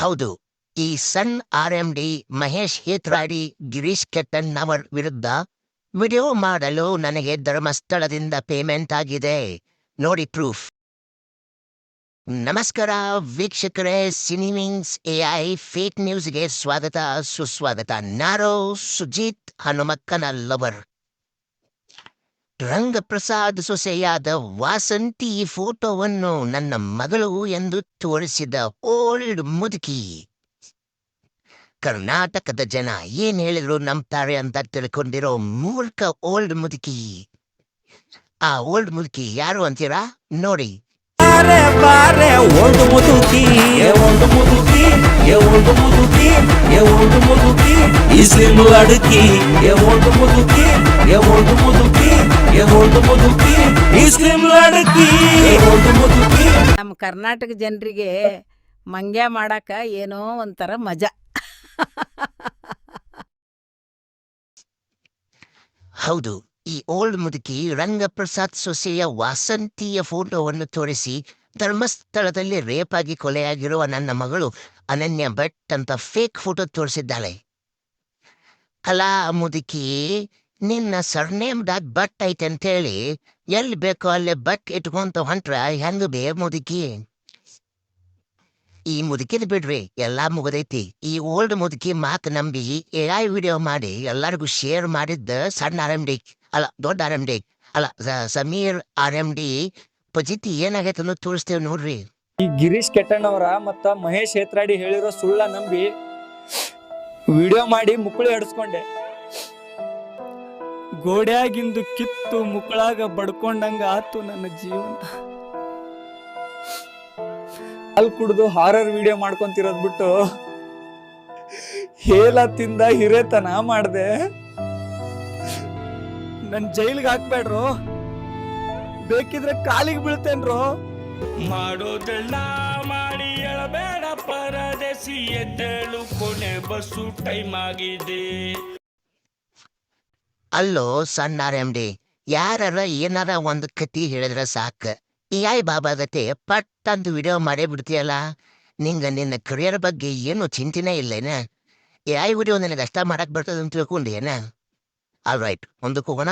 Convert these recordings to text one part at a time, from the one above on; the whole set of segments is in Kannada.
ಹೌದು. ಈ ಸನ್ ಆರ್ ಎಂ ಡಿ ಮಹೇಶ್ ಹೇತ್ರಾಡಿ ಗಿರೀಶ್ ಕೆಟ್ಟನ್ ಅವರ ವಿರುದ್ಧ ವಿಡಿಯೋ ಮಾಡಲು ನನಗೆ ಧರ್ಮಸ್ಥಳದಿಂದ ಪೇಮೆಂಟ್ ಆಗಿದೆ. ನೋಡಿ ಪ್ರೂಫ್. ನಮಸ್ಕಾರ ವೀಕ್ಷಕರೇ ಸಿನಿಮಿಂಗ್ಸ್ ಎ ಐ ಫೇಕ್ ನ್ಯೂಸ್ಗೆ ಸ್ವಾಗತ. ಸುಸ್ವಾಗತ. ನಾರೋ ಸುಜಿತ್ ಹನುಮಕ್ಕನ ಲವರ್. ರಂಗಪ್ರಸಾದ್ ಸೊಸೆಯಾದ ವಾಸಂತಿ ಫೋಟೋವನ್ನು ನನ್ನ ಮಗಳು ಎಂದು ತೋರಿಸಿದ ಓಲ್ಡ್ ಮುದುಕಿ. ಕರ್ನಾಟಕದ ಜನ ಏನ್ ಹೇಳಿದ್ರು ನಂಬ್ತಾರೆ ಅಂತ ತಿಳ್ಕೊಂಡಿರೋ ಮೂರ್ಖ ಓಲ್ಡ್ ಮುದುಕಿ. ಆ ಓಲ್ಡ್ ಮುದುಕಿ ಯಾರು ಅಂತೀರಾ? ನೋಡಿ. ಮುದುಕಿ ಮುದುಕಿ ಮುದುಕಿ ಮುದುಕಿ. ನಮ್ಮ ಕರ್ನಾಟಕ ಜನರಿಗೆ ಮಂಗ್ಯ ಮಾಡಾಕ ಏನೋ ಒಂಥರ ಮಜಾ. ಹೌದು, ಈ ಓಲ್ಡ್ ಮುದುಕಿ ರಂಗಪ್ರಸಾದ್ ಸೊಸೆಯ ವಾಸಂತಿಯ ಫೋಟೋವನ್ನು ತೋರಿಸಿ ಧರ್ಮಸ್ಥಳದಲ್ಲಿ ರೇಪಾಗಿ ಕೊಲೆಯಾಗಿರುವ ನನ್ನ ಮಗಳು ಅನನ್ಯ ಭಟ್ ಅಂತ ಫೇಕ್ ಫೋಟೋ ತೋರಿಸಿದ್ದಾಳೆ. ಅಲ್ಲ ಮುದುಕಿ ನಿನ್ನ ಸರ್ನೇಮ್ದಾಗ ಬಟ್ ಐತೆ ಅಂತೇಳಿ ಎಲ್ಲಿ ಬೇಕೋ ಅಲ್ಲಿ ಬಟ್ ಇಟ್ಕೊಂತ ಹೊಂಟ್ರ ಹೆಂಗ ಬೇ ಮುದುಕಿ? ಈ ಮುದುಕಿದ್ ಬಿಡ್ರಿ, ಎಲ್ಲಾ ಮುಗದೈತಿ. ಈ ಓಲ್ಡ್ ಮುದುಕಿ ಮಾಕ್ ನಂಬಿ ಎ ಐ ವಿಡಿಯೋ ಮಾಡಿ ಎಲ್ಲರಿಗೂ ಶೇರ್ ಮಾಡಿದ್ದ ಸಣ್ಣ ಆರ್ ಎಂ ಡಿ ಅಲ್ಲ ದೊಡ್ಡ ಆರ್ ಎಂ ಡಿ ಅಲ್ಲ ಸಮೀರ್ ಆರ್ ಎಂ ಡಿ ಪಜಿತಿ ಏನಾಗೈತೆ ಅನ್ನೋದು ತೋರಿಸ್ತೇವೆ ನೋಡ್ರಿ. ಈ ಗಿರೀಶ್ ಕೆಟ್ಟಣ್ಣವರ ಮತ್ತ ಮಹೇಶ್ ಹೇತ್ರಾಡಿ ಹೇಳಿರೋ ಸುಳ್ಳ ನಂಬಿ ವಿಡಿಯೋ ಮಾಡಿ ಮುಕ್ಕಳು ಹಡ್ಸ್ಕೊಂಡೆ ಗೋಡ್ಯಾಗಿಂದು ಕಿತ್ತು ಮುಕ್ಕಳಾಗ ಬಡ್ಕೊಂಡಂಗ ಆತು ನನ್ನ ಜೀವನ. ಅಲ್ಲಿ ಕುಡ್ದು ಹಾರರ್ ವಿಡಿಯೋ ಮಾಡ್ಕೊಂತಿರೋದ್ ಬಿಟ್ಟು ಹೇಲ ತಿಂದ ಹಿರೇತನ ಮಾಡ್ದೆ. ನನ್ ಜೈಲಿಗೆ ಹಾಕ್ಬೇಡ್ರು. ಬೇಕಿದ್ರೆ ಕಾಲಿಗೆ ಬೀಳ್ತೇನ್ರು. ಮಾಡೋದೆಲ್ಲ ಮಾಡಿ ಹೇಳಬೇಡ ಪರದೆಸಿ ಎದ್ದೇಳು, ಕೊನೆ ಬಸ್ಸು ಟೈಮ್ ಆಗಿದೆ. ಅಲ್ಲೋ ಸಣ್ಣ ಆರ್ ಎಂ ಡಿ ಯಾರ ಏನಾರ ಒಂದು ಕತಿ ಹೇಳಿದ್ರೆ ಸಾಕ. ಈ ಬಾಬಾ ಗತೆ ಪಟ್ ಅಂತ ವಿಡಿಯೋ ಮಾಡೇ ಬಿಡ್ತೀಯಲ್ಲ? ನಿಂಗ ನಿನ್ನ ಕರಿಯರ್ ಬಗ್ಗೆ ಏನು ಚಿಂತೆನೇ ಇಲ್ಲೇನ? ಈ ಆಯ್ ವಿಡಿಯೋ ನಿನಗೆ ಅಷ್ಟ ಮಾಡಕ್ ಬರ್ತದೆ ಅಂತ ತಿಳ್ಕೊಂಡೇನ? ಆಲ್ ರೈಟ್ ಮುಂದಕ್ಕೆ ಹೋಗೋಣ.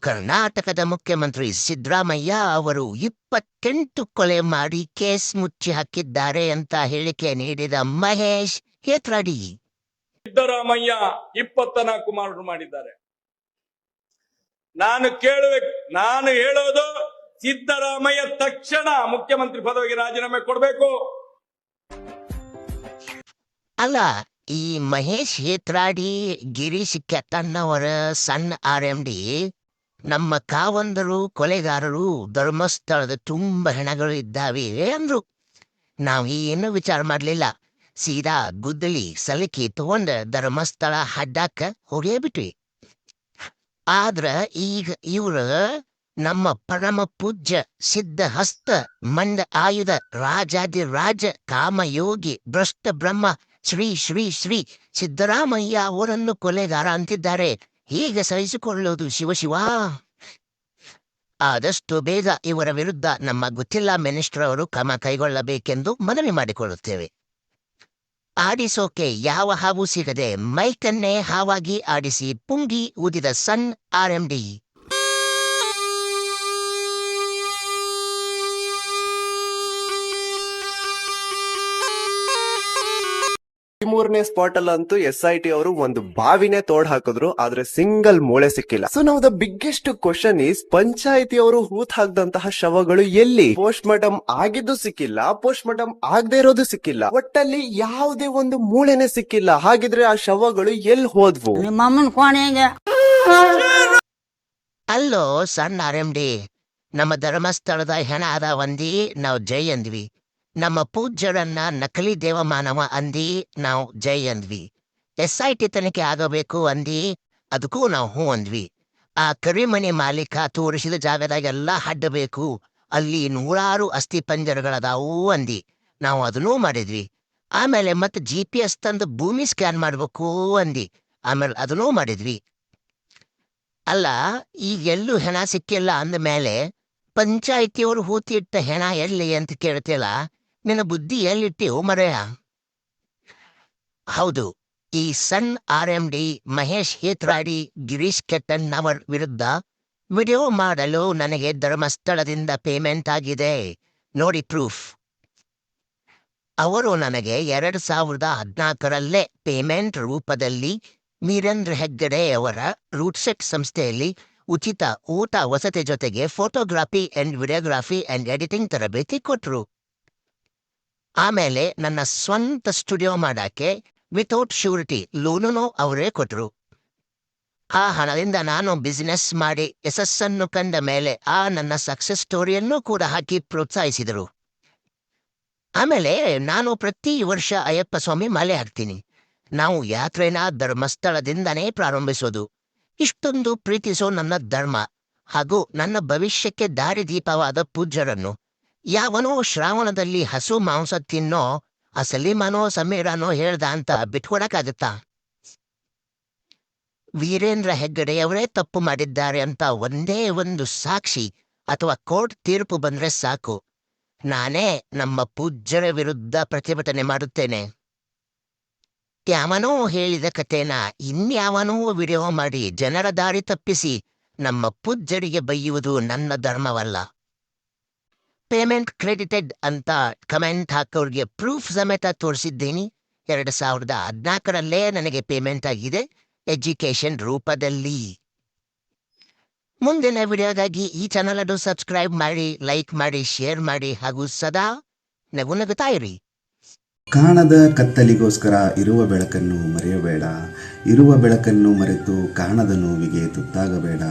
ಕರ್ನಾಟಕದ ಮುಖ್ಯಮಂತ್ರಿ ಸಿದ್ದರಾಮಯ್ಯ ಅವರು ಇಪ್ಪತ್ತೆಂಟು ಕೊಲೆ ಮಾಡಿ ಕೇಸ್ ಮುಚ್ಚಿ ಹಾಕಿದ್ದಾರೆ ಅಂತ ಹೇಳಿಕೆ ನೀಡಿದ ಮಹೇಶ್ ಹೇತ್ರಾಡಿ ಸಿದ್ದರಾಮಯ್ಯ ಇಪ್ಪತ್ತನಾಲ್ಕು ಮಾರ್ಡರ್ ಮಾಡಿದ್ದಾರೆ. ನಾನು ಕೇಳುವೆ, ನಾನು ಹೇಳೋದು ಸಿದ್ದರಾಮಯ್ಯ ತಕ್ಷಣ ಮುಖ್ಯಮಂತ್ರಿ ಪದವಿಗೆ ರಾಜೀನಾಮೆ ಕೊಡಬೇಕು. ಅಲ್ಲ, ಈ ಮಹೇಶ್ ಹೇತ್ರಾಡಿ, ಗಿರೀಶ್ ಕೆತ್ತಣ್ಣವರ ಸಣ್ಣ ಆರ್ ಎಂ ಡಿ, ನಮ್ಮ ಕಾವಂದರು, ಕೊಲೆಗಾರರು, ಧರ್ಮಸ್ಥಳದ ತುಂಬ ಹೆಣಗಳು ಇದ್ದಾವೆ ಅಂದ್ರು. ನಾವು ಏನು ವಿಚಾರ ಮಾಡಲಿಲ್ಲ. ಸೀದಾ ಗುದ್ದಲಿ ಸಲಕಿ ತಗೊಂಡ ಧರ್ಮಸ್ಥಳ ಹಡ್ಡಾಕ ಹೋಗೇ ಬಿಟ್ವಿ ಆದ್ರ ಈಗ ಇವ್ರ ನಮ್ಮ ಪರಮ ಪೂಜ್ಯ ಸಿದ್ಧ ಹಸ್ತ ಮಂಡ ಆಯುಧ ರಾಜಾದಿ ರಾಜ ಕಾಮಯೋಗಿ ಭ್ರಷ್ಟ ಬ್ರಹ್ಮ ಶ್ರೀ ಶ್ರೀ ಶ್ರೀ ಸಿದ್ದರಾಮಯ್ಯ ಅವರನ್ನು ಕೊಲೆಗಾರ ಅಂತಿದ್ದಾರೆ. ಹೀಗೆ ಸಹಿಸಿಕೊಳ್ಳೋದು ಶಿವಶಿವ ಆದಷ್ಟು ಬೇಗ ಇವರ ವಿರುದ್ಧ ನಮ್ಮ ಗೊತ್ತಿಲ್ಲ ಮಿನಿಸ್ಟರ್ ಅವರು ಕ್ರಮ ಕೈಗೊಳ್ಳಬೇಕೆಂದು ಮನವಿ ಮಾಡಿಕೊಳ್ಳುತ್ತೇವೆ. ಆಡಿಸೋಕೆ ಯಾವ ಹಾವು ಸಿಗದೆ ಮೈಕನ್ನೇ ಹಾವಾಗಿ ಆಡಿಸಿ ಪುಂಗಿ ಊದಿದ ಸನ್ ಆರ್ ಎಂ ಡಿ ಮೂರನೇ ಸ್ಪಾಟ್ ಅಲ್ಲಂತೂ ಎಸ್ ಐ ಟಿ ಅವರು ಒಂದು ಬಾವಿನೇ ತೋಡ್ ಹಾಕಿದ್ರು ಆದ್ರೆ ಸಿಂಗಲ್ ಮೂಳೆ ಸಿಕ್ಕಿಲ್ಲ. ಸೊ ನಾವು ದ ಬಿಗ್ಗೆಸ್ಟ್ ಕ್ವಶನ್ ಈಸ್ ಪಂಚಾಯತಿ ಅವರು ಹೂತ್ ಹಾಕ್ದಂತಹ ಶವಗಳು ಎಲ್ಲಿ? ಪೋಸ್ಟ್ ಮಾರ್ಟಮ್ ಆಗಿದ್ದು ಸಿಕ್ಕಿಲ್ಲ ಪೋಸ್ಟ್ ಮಾರ್ಟಮ್ ಆಗದೆ ಇರೋದು ಸಿಕ್ಕಿಲ್ಲ. ಒಟ್ಟಲ್ಲಿ ಯಾವುದೇ ಒಂದು ಮೂಳೆನೆ ಸಿಕ್ಕಿಲ್ಲ. ಹಾಗಿದ್ರೆ ಆ ಶವಗಳು ಎಲ್ಲಿ ಹೋದ್ವು? ನಿಮ್ಮಮ್ಮನ ಕೋಣೆಗೆ ಅಲ್ಲೋ ಸಣ್ಣ ಆರ್ ಎಂ ಡಿ ನಮ್ಮ ಧರ್ಮಸ್ಥಳದ ಹೆಣ ಅದ ಒಂದಿ ನಾವು ಜೈ ಅಂದ್ವಿ. ನಮ್ಮ ಪೂಜ್ಯರನ್ನ ನಕಲಿ ದೇವಮಾನವ ಅಂದಿ ನಾವು ಜೈ ಅಂದ್ವಿ. ಎಸ್ ಐ ಟಿ ತನಿಖೆ ಆಗಬೇಕು ಅಂದಿ ಅದಕ್ಕೂ ನಾವು ಹೂ ಅಂದ್ವಿ. ಆ ಕರಿಮನೆ ಮಾಲೀಕ ತೋರಿಸಿದ ಜಾಗದಾಗೆಲ್ಲ ಹಡ್ಡಬೇಕು, ಅಲ್ಲಿ ನೂರಾರು ಅಸ್ಥಿ ಪಂಜರಗಳದಾವು ಅಂದಿ. ನಾವು ಅದನ್ನೂ ಮಾಡಿದ್ವಿ. ಆಮೇಲೆ ಮತ್ತೆ ಜಿ ಪಿ ಎಸ್ ತಂದು ಭೂಮಿ ಸ್ಕ್ಯಾನ್ ಮಾಡಬೇಕು ಅಂದಿ. ಆಮೇಲೆ ಅದನ್ನೂ ಮಾಡಿದ್ವಿ. ಅಲ್ಲ, ಈ ಎಲ್ಲೂ ಹೆಣ ಸಿಕ್ಕಿಲ್ಲ ಅಂದ ಮೇಲೆ ಪಂಚಾಯತಿಯವರು ಹೂತಿ ಇಟ್ಟ ಹೆಣ ಎಲ್ಲಿ ಅಂತ ಕೇಳ್ತಿಲ್ಲ ನಿನ್ನ ಬುದ್ಧಿ ಎಲ್ಲಿಟ್ಟಿವು ಮರೆಯ? ಹೌದು, ಈ ಸನ್ ಆರ್ ಎಂ ಡಿ ಮಹೇಶ್ ಹೇತ್ರಾಡಿ ಗಿರೀಶ್ ಕೆಟ್ಟನ್ ಅವರ ವಿರುದ್ಧ ವಿಡಿಯೋ ಮಾಡಲು ನನಗೆ ಧರ್ಮಸ್ಥಳದಿಂದ ಪೇಮೆಂಟ್ ಆಗಿದೆ. ನೋಡಿ ಪ್ರೂಫ್. ಅವರು ನನಗೆ ಎರಡು ಸಾವಿರದ ಹದಿನಾಲ್ಕರಲ್ಲೇ ಪೇಮೆಂಟ್ ರೂಪದಲ್ಲಿ ವೀರೇಂದ್ರ ಹೆಗ್ಗಡೆ ಅವರ ರೂಟ್ಸೆಟ್ ಸಂಸ್ಥೆಯಲ್ಲಿ ಉಚಿತ ಊಟ ವಸತಿ ಜೊತೆಗೆ photography and videography and editing ತರಬೇತಿ ಕೊಟ್ರು. ಆಮೇಲೆ ನನ್ನ ಸ್ವಂತ ಸ್ಟುಡಿಯೋ ಮಾಡಕ್ಕೆ ವಿತೌಟ್ ಶ್ಯೂರಿಟಿ ಲೋನೂ ಅವರೇ ಕೊಟ್ರು. ಆ ಹಣದಿಂದ ನಾನು ಬಿಸಿನೆಸ್ ಮಾಡಿ ಯಶಸ್ಸನ್ನು ಕಂಡ ಮೇಲೆ ಆ ನನ್ನ ಸಕ್ಸಸ್ ಸ್ಟೋರಿಯನ್ನು ಕೂಡ ಹಾಕಿ ಪ್ರೋತ್ಸಾಹಿಸಿದರು. ಆಮೇಲೆ ನಾನು ಪ್ರತಿ ವರ್ಷ ಅಯ್ಯಪ್ಪ ಸ್ವಾಮಿ ಮಲೆ ಹಾಕ್ತೀನಿ. ನಾವು ಯಾತ್ರೆನ ಧರ್ಮಸ್ಥಳದಿಂದನೇ ಪ್ರಾರಂಭಿಸೋದು. ಇಷ್ಟೊಂದು ಪ್ರೀತಿಸೋ ನನ್ನ ಧರ್ಮ ಹಾಗೂ ನನ್ನ ಭವಿಷ್ಯಕ್ಕೆ ದಾರಿದೀಪವಾದ ಪೂಜ್ಯರನ್ನು. ಯಾವನೋ ಶ್ರಾವಣದಲ್ಲಿ ಹಸು ಮಾಂಸ ತಿನ್ನೋ ಆ ಸಲೀಮನೋ ಸಮೀರನೋ ಹೇಳ್ದ ಅಂತ ಬಿಟ್ಕೊಡಕ್ಕಾಗತ್ತಾ? ವೀರೇಂದ್ರ ಹೆಗ್ಗಡೆಯವರೇ ತಪ್ಪು ಮಾಡಿದ್ದಾರೆ ಅಂತ ಒಂದೇ ಒಂದು ಸಾಕ್ಷಿ ಅಥವಾ ಕೋರ್ಟ್ ತೀರ್ಪು ಬಂದ್ರೆ ಸಾಕು. ನಾನೇ ನಮ್ಮ ಪೂಜ್ಯರ ವಿರುದ್ಧ ಪ್ರತಿಭಟನೆ ಮಾಡುತ್ತೇನೆ. ಯಾವನೋ ಹೇಳಿದ ಕಥೆನ ಇನ್ಯಾವನೋ ವಿಡಿಯೋ ಮಾಡಿ ಜನರ ದಾರಿ ತಪ್ಪಿಸಿ ನಮ್ಮ ಪೂಜ್ಯರಿಗೆ ಬೈಯುವುದು ನನ್ನ ಧರ್ಮವಲ್ಲ. ಪೇಮೆಂಟ್ ಕ್ರೆಡಿಟೆಡ್ ಅಂತ ಕಮೆಂಟ್ ಹಾಕೋರಿಗೆ ಪ್ರೂಫ್ ಸಮೇತ ತೋರಿಸಿದ್ದೀನಿ. ಎರಡು ಸಾವಿರದ ಹದಿನಾಲ್ಕರಲ್ಲೇ ನನಗೆ ಪೇಮೆಂಟ್ ಆಗಿದೆ. ಎಜುಕೇಶನ್ ರೂಪದಲ್ಲಿ. ಮುಂದಿನ ವಿಡಿಯೋಗಾಗಿ ಈ ಚಾನಲ್ ಅನ್ನು ಸಬ್ಸ್ಕ್ರೈಬ್ ಮಾಡಿ, ಲೈಕ್ ಮಾಡಿ, ಶೇರ್ ಮಾಡಿ ಹಾಗೂ ಸದಾ ನಗು ನಗುತ್ತಾ ಇರಿ. ಕಾಣದ ಕತ್ತಲಿಗೋಸ್ಕರ ಇರುವ ಬೆಳಕನ್ನು ಮರೆಯಬೇಡ. ಇರುವ ಬೆಳಕನ್ನು ಮರೆತು ಕಾಣದ ನೋವಿಗೆ ತುತ್ತಾಗಬೇಡ.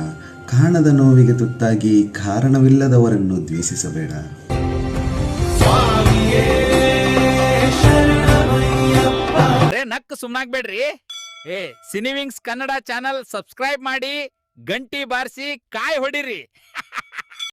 ಕಾಣದ ನೋವಿಗೆ ತುತ್ತಾಗಿ ಕಾರಣವಿಲ್ಲದವರನ್ನು ದ್ವೇಷಿಸಬೇಡ. ಅರೆ ನಕ್ ಸುಮ್ನಾಗ್ಬೇಡ್ರಿ. ಏ, ಸಿನಿವಿಂಗ್ಸ್ ಕನ್ನಡ ಚಾನಲ್ ಸಬ್ಸ್ಕ್ರೈಬ್ ಮಾಡಿ, ಗಂಟಿ ಬಾರಿಸಿ, ಕಾಯಿ ಹೊಡಿರಿ.